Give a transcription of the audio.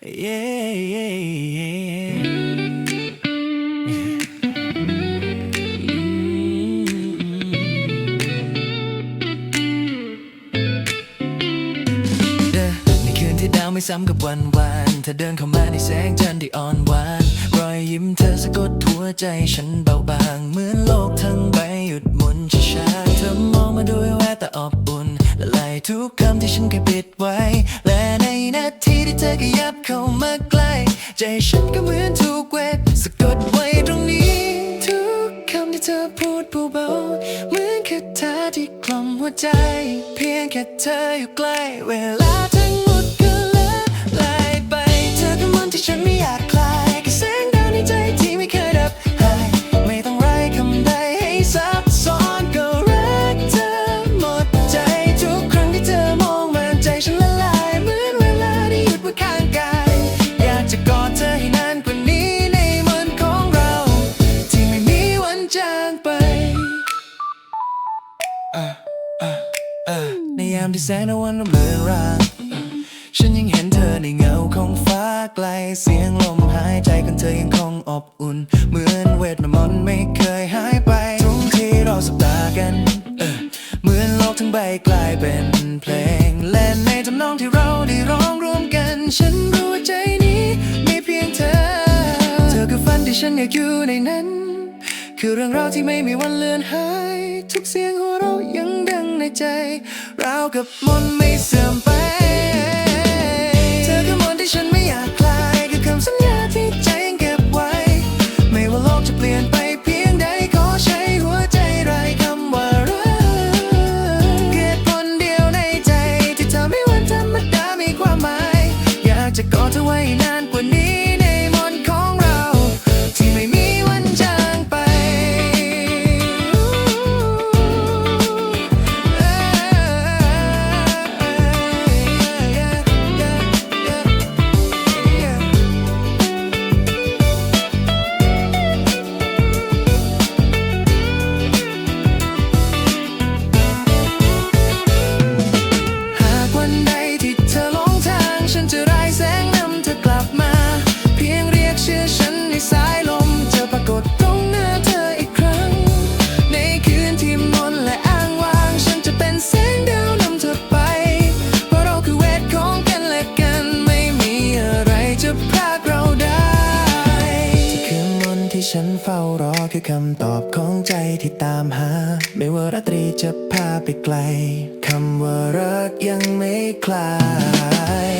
Yeah, yeah, yeah. เด้อในคืนที่ดาวไม่ซ้ำกับวันวานเธอเดินเข้ามาในแสงจันทร์ที่อ่อนหวาน รอยยิ้มเธอสะกดหัวใจฉันเบาบาง เหมือนโลกทั้งใบหยุดหมุนช้าๆเธอมองมาด้วยแววตาอบ ทุกคำที่ฉันเคยปิดไว้ และในนาทีที่เธอขยับเข้ามาใกล้ ใจฉันก็เหมือนถูกเวทสะกดไว้ตรงนี้ ทุกคำที่เธอพูดเบาๆเหมือนคาถาที่กล่อมหัวใจ เพียงแค่เธออยู่ใกล้ เวลาทั้งหมดก็ละลายไป เธอคือมันที่ฉันไม่อยาก ในยามที่แสงตะวันเลือนรางฉันยังเห็นเธอในเงาของฟ้าไกล เสียงลมหายใจของเธอยังคงอบอุ่น เหมือนเวทมนต์ไม่เคยหายไป ทุกที่เราสบตากันเออเหมือนโลกทั้งใบกลายเป็นเพลง และในทำนองที่เราได้ร้องร่วมกัน ฉันรู้ว่าใจนี้มีเพียงเธอ เธอคือฝันที่ฉันอยากอยู่ในนั้น คือเรื่องราวที่ไม่มีวันเลือนหาย ทุกเสียงหัวเรายังดังในใจราวกับมนไม่เสื่อมไป เธอคือมนที่ฉันไม่อยากคลายคือคำสัญญาที่ใจยังเก็บไว้ ไม่ว่าโลกจะเปลี่ยนไปเพียงใดขอใช้หัวใจไรคำว่ารักเหตุผลเดียวในใจที่ทำให้วันธรรมดามีความหมาย อยากจะกอดเธอไว้นานกว่านี้ ฉันเฝ้ารอคือคำตอบของใจที่ตามหา ไม่ว่าราตรีจะพาไปไกล คำว่ารักยังไม่คลาย